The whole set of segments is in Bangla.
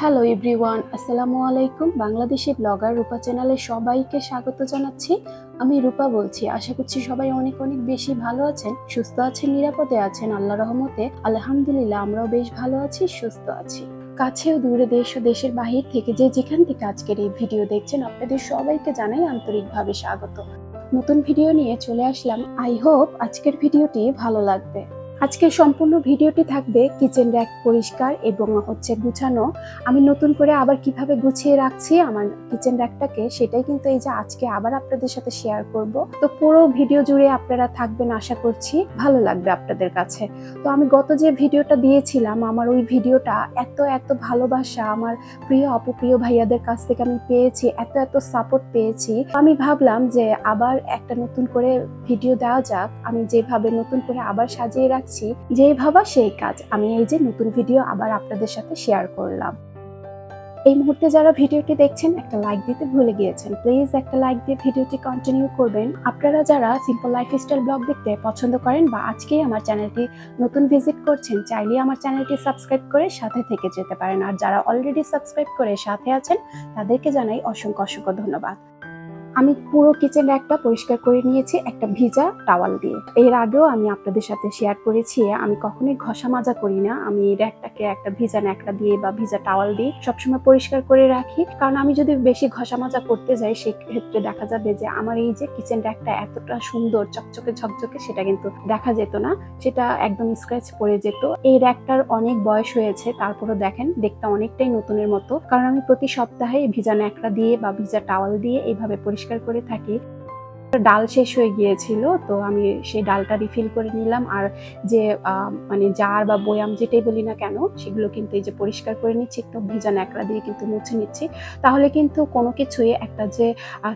হ্যালো এভরিওয়ান আসসালামু আলাইকুম। বাংলাদেশি ব্লগার রূপা চ্যানেলে সবাইকে স্বাগত জানাচ্ছি। আমি রূপা বলছি, আশা করছি সবাই অনেক অনেক বেশি ভালো আছেন, সুস্থ আছেন, নিরাপদে আছেন আল্লাহ রহমতে। আলহামদুলিল্লাহ, আমরাও বেশ ভালো আছি, সুস্থ আছি। কাছে ও দূরে দেশ ও দেশের বাহির থেকে যে যেখান থেকে আজকের এই ভিডিও দেখছেন, আপনাদের সবাইকে জানাই আন্তরিকভাবে স্বাগত। নতুন ভিডিও নিয়ে চলে আসলাম। আই হোপ আজকের ভিডিওটি ভালো লাগবে। আজকের সম্পূর্ণ ভিডিওটি থাকবে কিচেন র্যাক পরিষ্কার এবং হচ্ছে গুছানো। আমি নতুন করে আবার কীভাবে গুছিয়ে রাখছি আমার কিচেন র্যাকটাকে সেটাই কিন্তু এই যে আজকে আবার আপনাদের সাথে শেয়ার করব। তো পুরো ভিডিও জুড়ে আপনারা থাকবেন আশা করছি, ভালো লাগবে আপনাদের কাছে। তো আমি গত যে ভিডিওটা দিয়েছিলাম, আমার ওই ভিডিওটা এত এত ভালোবাসা, আমার প্রিয় অপু প্রিয় ভাইয়াদের কাছ থেকে আমি পেয়েছি, এত এত সাপোর্ট পেয়েছি। আমি ভাবলাম যে আবার একটা নতুন করে ভিডিও দেওয়া যাক। আমি যেভাবে নতুন করে আবার সাজিয়ে রাখছি যেই ভাবা সেই কাজ। আমি এই যে নতুন ভিডিও আবার আপনাদের সাথে শেয়ার করলাম। এই মুহূর্তে যারা ভিডিওটি দেখছেন, একটা লাইক দিতে ভুলে গিয়েছেন প্লিজ একটা লাইক দিয়ে ভিডিওটি কন্টিনিউ করবেন। আপনারা যারা সিম্পল লাইফস্টাইল ব্লগ দেখতে পছন্দ করেন বা আজকেই আমার চ্যানেলটি নতুন ভিজিট করছেন চাইলে আমার চ্যানেলটি সাবস্ক্রাইব করে সাথে থেকে যেতে পারেন। আর যারা অলরেডি সাবস্ক্রাইব করে সাথে আছেন, তাদেরকে জানাই অসংখ্য অসংখ্য ধন্যবাদ। আমি পুরো কিচেন র্যাকটা পরিষ্কার করে নিয়েছি একটা ভিজা টাওয়াল দিয়ে। এর আগেও আমি আপনাদের সাথে শেয়ার করেছি, আমি কখনোই ঘষা মাজা করি না। আমি র্যাকটাকে একটা ভিজা ন্যাকড়া দিয়ে বা ভিজা টাওয়াল দিয়ে সবসময় পরিষ্কার করে রাখি। কারণ আমি যদি বেশি ঘষা মাজা করতে যাই, সেক্ষেত্রে দেখা যাবে যে আমার এই যে কিচেন র্যাকটা এতটা সুন্দর, চকচকে ঝকঝকে, সেটা কিন্তু দেখা যেত না। সেটা একদম স্ক্র্যাচ পড়ে যেত। এই র্যাকটার অনেক বয়স হয়েছে, তারপরও দেখেন, দেখতে অনেকটাই নতুনের মতো। কারণ আমি প্রতি সপ্তাহে ভিজা ন্যাকড়া দিয়ে বা ভিজা টাওয়াল দিয়ে এইভাবে পরিষ্কার করে থাকি। ডাল শেষ হয়ে গিয়েছিল, তো আমি সেই ডালটা রিফিল করে নিলাম। আর যে মানে জার বা বয়াম যেটাই বলি না কেন, সেগুলো কিন্তু এই যে পরিষ্কার করে নিচ্ছি, একটু ভিজা ন্যাকড়া দিয়ে কিন্তু মুছে নিচ্ছি। তাহলে কিন্তু কোনো কিছুই একটা যে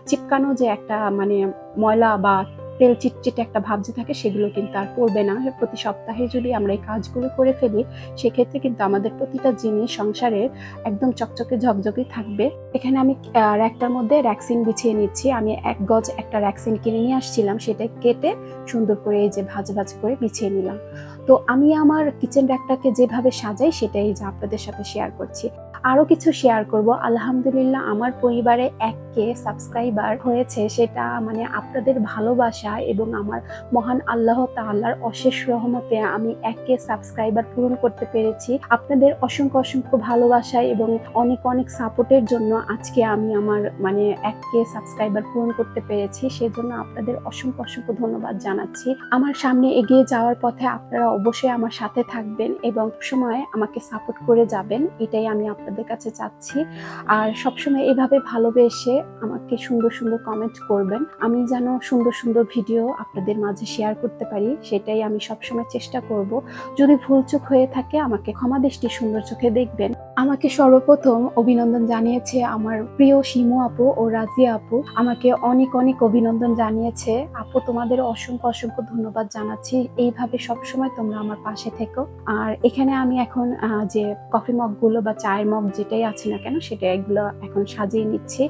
চিপকানো যে একটা মানে ময়লা বা তেল চিটচিটে একটা ভাব যে থাকে, সেগুলো কিন্তু আর পড়বে না। প্রতি সপ্তাহে যদি আমরা এই কাজগুলো করে ফেলি, সেক্ষেত্রে কিন্তু আমাদের প্রতিটা জিনিস সংসারের একদম চকচকে ঝকঝকে থাকবে। এখানে আমি র্যাকটার মধ্যে র্যাক্সিন বিছিয়ে নিচ্ছি। আমি এক গজ একটা র্যাক্সিন কিনে নিয়ে আসছিলাম, সেটা কেটে সুন্দর করে এই যে ভাজ ভাজ করে বিছিয়ে নিলাম। তো আমি আমার কিচেন র্যাকটাকে যেভাবে সাজাই, সেটাই যে আপনাদের সাথে শেয়ার করছি। আরও কিছু শেয়ার করব। আলহামদুলিল্লাহ আমার পরিবারে এক কে সাবস্ক্রাইবার হয়েছে, সেটা মানে আপনাদের ভালোবাসা এবং আমার মহান আল্লাহ তাআলার অশেষ রহমতে আমি এক কে সাবস্ক্রাইবার পূরণ করতে পেরেছি। আপনাদের অসংখ্য অসংখ্য ভালোবাসা এবং অনেক অনেক সাপোর্টের জন্য আজকে আমি আমার মানে এক কে সাবস্ক্রাইবার পূরণ করতে পেরেছি। সেজন্য আপনাদের অসংখ্য অসংখ্য ধন্যবাদ জানাচ্ছি। আমার সামনে এগিয়ে যাওয়ার পথে আপনারা অবশ্যই আমার সাথে থাকবেন এবং সময় আমাকে সাপোর্ট করে যাবেন। এটাই আমি আপনাদের কাছে চাচ্ছি। আর সবসময় এভাবে ভালোবেসে আমাকে সুন্দর সুন্দর কমেন্ট করবেন। আমি যেন সুন্দর সুন্দর ভিডিও আপনাদের মাঝে শেয়ার করতে পারি, সেটাই আমি সবসময় চেষ্টা করব। যদি ভুল চোখ হয়ে থাকে, আমাকে ক্ষমা দৃষ্টি সুন্দর চোখে দেখবেন। আমাকে সর্বপ্রথম অভিনন্দন জানিয়েছে আমার প্রিয় শিমু আপু ও রাজিয়া আপু। আমাকে অনেক অনেক অভিনন্দন জানিয়েছে। আপু, তোমাদের অসংখ্য অসংখ্য ধন্যবাদ জানাচ্ছি। এইভাবে সবসময় তোমরা আমার পাশে থেকো। আর এখানে আমি এখন যে কফি মগগুলো বা চায়ের মগ যেটাই আছে না কেন, সেটা এগুলো এখন সাজিয়ে নিচ্ছি।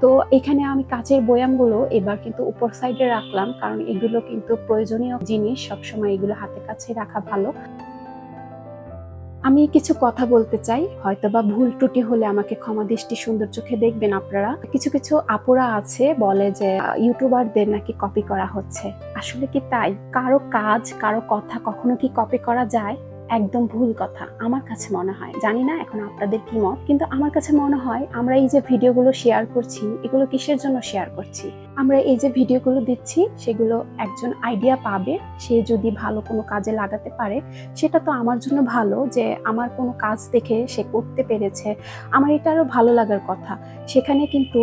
তো এখানে আমি কাচের বয়ামগুলো এবার কিন্তু উপর সাইডে রাখলাম, কারণ এগুলো কিন্তু প্রয়োজনীয় জিনিস। সবসময় এগুলো হাতে কাছে রাখা ভালো। আমি কিছু কথা বলতে চাই হয়তো বা ভুল ত্রুটি হলে আমাকে ক্ষমা দৃষ্টি সুন্দর চোখে দেখবেন আপনারা। কিছু কিছু আপুরা আছে, বলে যে ইউটিউবারদের নাকি কপি করা হচ্ছে। আসলে কি তাই? কারও কাজ, কারও কথা কখনো কি কপি করা যায়? একদম ভুল কথা। আমার কাছে মনে হয়, জানি না এখন আপনাদের কি মত, কিন্তু আমার কাছে মনে হয় আমরা এই যে ভিডিওগুলো শেয়ার করছি, এগুলো কিসের জন্য শেয়ার করছি? আমরা এই যে ভিডিওগুলো দিচ্ছি, সেগুলো একজন আইডিয়া পাবে, সে যদি ভালো কোনো কাজে লাগাতে পারে, সেটা তো আমার জন্য ভালো যে আমার কোনো কাজ দেখে সে করতে পেরেছে। আমার এটা আরও ভালো লাগার কথা। সেখানে কিন্তু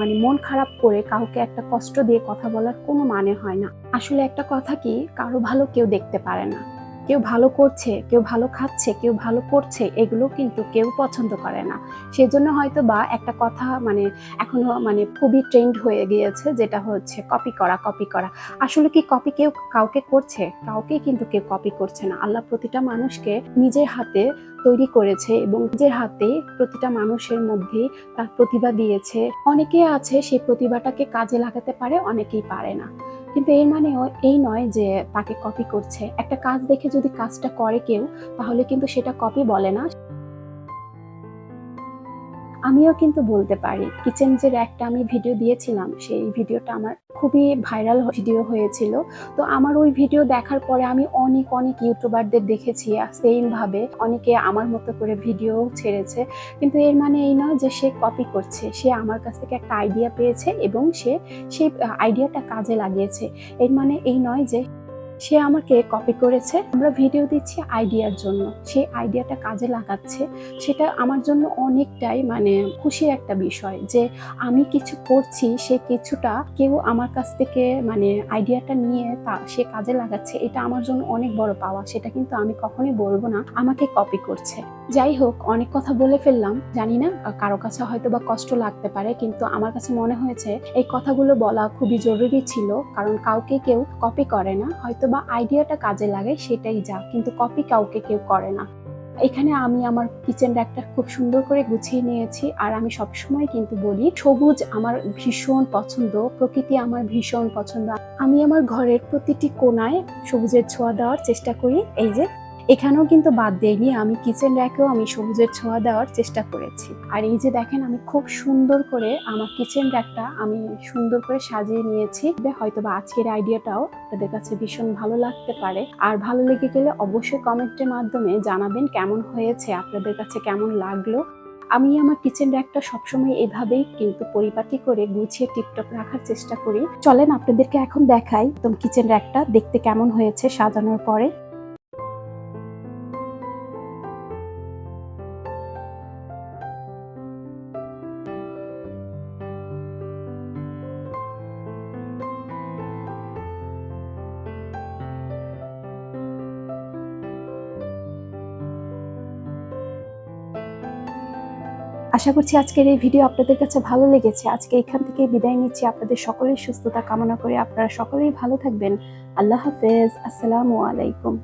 মানে মন খারাপ করে কাউকে একটা কষ্ট দিয়ে কথা বলার কোনো মানে হয় না। আসলে একটা কথা কি, কারও ভালো কেউ দেখতে পারে না। কেউ ভালো করছে, কেউ ভালো খাচ্ছে, কেউ ভালো করছে, এগুলো কিন্তু কেউ পছন্দ করে না। সেজন্য হয়তো বা একটা কথা মানে এখনও মানে খুবই ট্রেন্ড হয়ে গিয়েছে, যেটা হচ্ছে কপি করা কপি করা। আসলে কি কপি কেউ কাউকে করছে? কাউকে কিন্তু কেউ কপি করছে না। আল্লাহ প্রতিটা মানুষকে নিজের হাতে তৈরি করেছে এবং নিজের হাতে প্রতিটা মানুষের মধ্যে তার প্রতিভা দিয়েছে। অনেকে আছে সেই প্রতিভাটাকে কাজে লাগাতে পারে, অনেকেই পারে না। কিন্তু এর মানে এই নয় যে তাকে কপি করছে। একটা কাজ দেখে যদি কাজটা করে কেউ, তাহলে কিন্তু সেটা কপি বলে না। আমিও কিন্তু বলতে পারি। কিচেন যে একটা আমি ভিডিও দিয়েছিলাম, সেই ভিডিওটা আমার খুবই ভাইরাল ভিডিও হয়েছিল। তো আমার ওই ভিডিও দেখার পরে আমি অনেক অনেক ইউটিউবারদের দেখেছি সেম ভাবে অনেকে আমার মতো করে ভিডিও ছেড়েছে। কিন্তু এর মানে এই নয় যে সে কপি করছে। সে আমার কাছ থেকে একটা আইডিয়া পেয়েছে এবং সে সেই আইডিয়াটা কাজে লাগিয়েছে। এর মানে এই নয় যে সে আমাকে কপি করেছে। আমরা ভিডিও দিচ্ছি আইডিয়ার জন্য। সেই আইডিয়াটা কাজে লাগাচ্ছে। সেটা আমার জন্য অনেকটাই মানে খুশির একটা বিষয় যে আমি কিছু করছি, সে কিছুটা কেউ আমার কাছ থেকে মানে আইডিয়াটা নিয়ে তা সে কাজে লাগাচ্ছে। এটা আমার জন্য অনেক বড় পাওয়া। সেটা কিন্তু আমি কখনোই বলব না। আমাকে কপি করছে। যাই হোক, অনেক কথা বলে ফেললাম। জানি না কারও কাছে হয়তো বা কষ্ট লাগতে পারে, কিন্তু আমার কাছে মনে হয়েছে, এই কথাগুলো বলা খুবই জরুরি ছিল। কারণ কাউকে কেউ কপি করে না। হয়তো বা আইডিয়াটা কাজে লাগে, সেটাই যা। কিন্তু কপি কাউকে কেউ করে না। এখানে আমি আমার কিচেন র্যাকটা খুব সুন্দর করে গুছিয়ে নিয়েছি। আর আমি সবসময় কিন্তু বলি, সবুজ আমার ভীষণ পছন্দ, প্রকৃতি আমার ভীষণ পছন্দ। আমি আমার ঘরের প্রতিটি কোনায় সবুজের ছোঁয়া দেওয়ার চেষ্টা করি। এই যে এখানেও কিন্তু বাদ দেয়নি আমি কিচেন র্যাকেও আমি সবুজের ছোঁয়া দেওয়ার চেষ্টা করেছি। আর এই যে দেখেন, আমি খুব সুন্দর করে আমার কিচেন র্যাকটা আমি সুন্দর করে সাজিয়ে নিয়েছি। হয়তো বা আজকের আইডিয়াটাও আপনাদের কাছে ভীষণ ভালো লাগতে পারে। আর ভালো লেগে গেলে অবশ্যই কমেন্টের মাধ্যমে জানাবেন কেমন হয়েছে, আপনাদের কাছে কেমন লাগল। আমি আমার কিচেন র্যাকটা সবসময় এভাবেই কিন্তু পরিপাটি করে গুছিয়ে টিপটপ রাখার চেষ্টা করি। চলেন আপনাদেরকে এখন দেখাই, একদম কিচেন র্যাকটা দেখতে কেমন হয়েছে সাজানোর পরে। আশা করছি আজকের এই ভিডিও আপনাদের কাছে ভালো লেগেছে। আজকে এখান থেকে বিদায় নিচ্ছি। আপনাদের সকলের সুস্থতা কামনা করে আপনারা সকলেই ভালো থাকবেন। আল্লাহ হাফেজ। আসসালামু আলাইকুম।